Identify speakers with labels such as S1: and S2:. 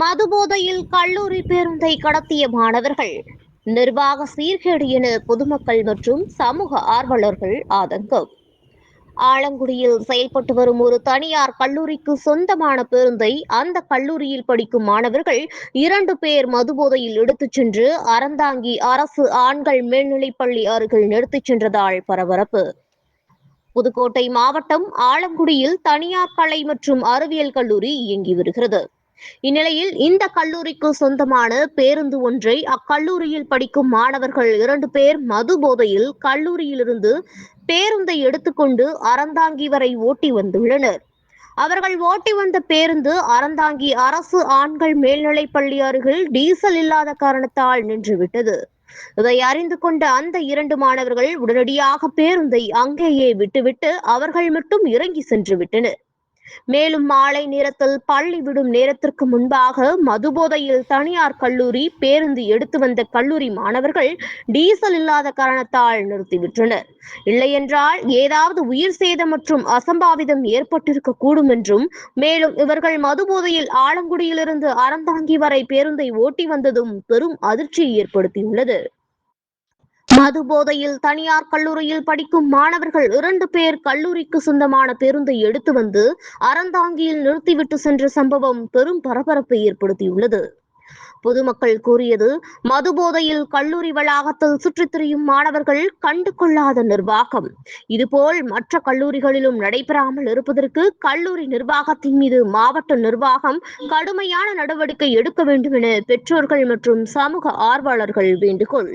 S1: மதுபோதையில் கல்லூரி பேருந்தை கடத்திய மாணவர்கள். நிர்வாக சீர்கேடு என பொதுமக்கள் மற்றும் சமூக ஆர்வலர்கள் ஆதங்கம். ஆலங்குடியில் செயல்பட்டு வரும் ஒரு தனியார் கல்லூரிக்கு சொந்தமான பேருந்தை அந்த கல்லூரியில் படிக்கும் மாணவர்கள் இரண்டு பேர் மதுபோதையில் எடுத்துச் சென்று அறந்தாங்கி அரசு ஆண்கள் மேல்நிலைப்பள்ளி அருகில் நிறுத்திச் சென்றதால் பரபரப்பு. புதுக்கோட்டை மாவட்டம் ஆலங்குடியில் தனியார் கலை மற்றும் அறிவியல் கல்லூரி இயங்கி வருகிறது. இந்நிலையில் இந்த கல்லூரிக்கு சொந்தமான பேருந்து ஒன்றை அக்கல்லூரியில் படிக்கும் மாணவர்கள் இரண்டு பேர் மது போதையில் கல்லூரியிலிருந்து பேருந்தை எடுத்துக்கொண்டு அறந்தாங்கி வரை ஓட்டி வந்துள்ளனர். அவர்கள் ஓட்டி வந்த பேருந்து அறந்தாங்கி அரசு ஆண்கள் மேல்நிலைப்பள்ளி அருகில் டீசல் இல்லாத காரணத்தால் நின்றுவிட்டது. இதை அறிந்து கொண்ட அந்த இரண்டு மாணவர்கள் உடனடியாக பேருந்தை அங்கேயே விட்டுவிட்டு அவர்கள் மட்டும் இறங்கி சென்று விட்டனர். மேலும் மாலை நேரத்தில் பள்ளி விடும் நேரத்திற்கு முன்பாக மதுபோதையில் தனியார் கல்லூரி பேருந்து எடுத்து வந்த கல்லூரி மாணவர்கள் டீசல் இல்லாத காரணத்தால் நிறுத்திவிட்டனர். இல்லையென்றால் ஏதாவது உயிர் சேதம் மற்றும் அசம்பாவிதம் ஏற்பட்டிருக்க கூடும் என்றும் மேலும் இவர்கள் மதுபோதையில் ஆலங்குடியிலிருந்து அறந்தாங்கி வரை பேருந்தை ஓட்டி வந்ததும் பெரும் அதிர்ச்சியை ஏற்படுத்தியுள்ளது. மது போதையில் தனியார் கல்லூரியில் படிக்கும் மாணவர்கள் இரண்டு பேர் கல்லூரிக்கு சொந்தமான பேருந்தை எடுத்து வந்து அறந்தாங்கியில் நிறுத்திவிட்டு சென்ற சம்பவம் பெரும் பரபரப்பை ஏற்படுத்தியுள்ளது. பொதுமக்கள் கூறியது மது போதையில் கல்லூரி வளாகத்தில் சுற்றித் திரியும் மாணவர்கள் கண்டு கொள்ளாத நிர்வாகம். இதுபோல் மற்ற கல்லூரிகளிலும் நடைபெறாமல் இருப்பதற்கு கல்லூரி நிர்வாகத்தின் மீது மாவட்ட நிர்வாகம் கடுமையான நடவடிக்கை எடுக்க வேண்டும் என பெற்றோர்கள் மற்றும் சமூக ஆர்வலர்கள் வேண்டுகோள்.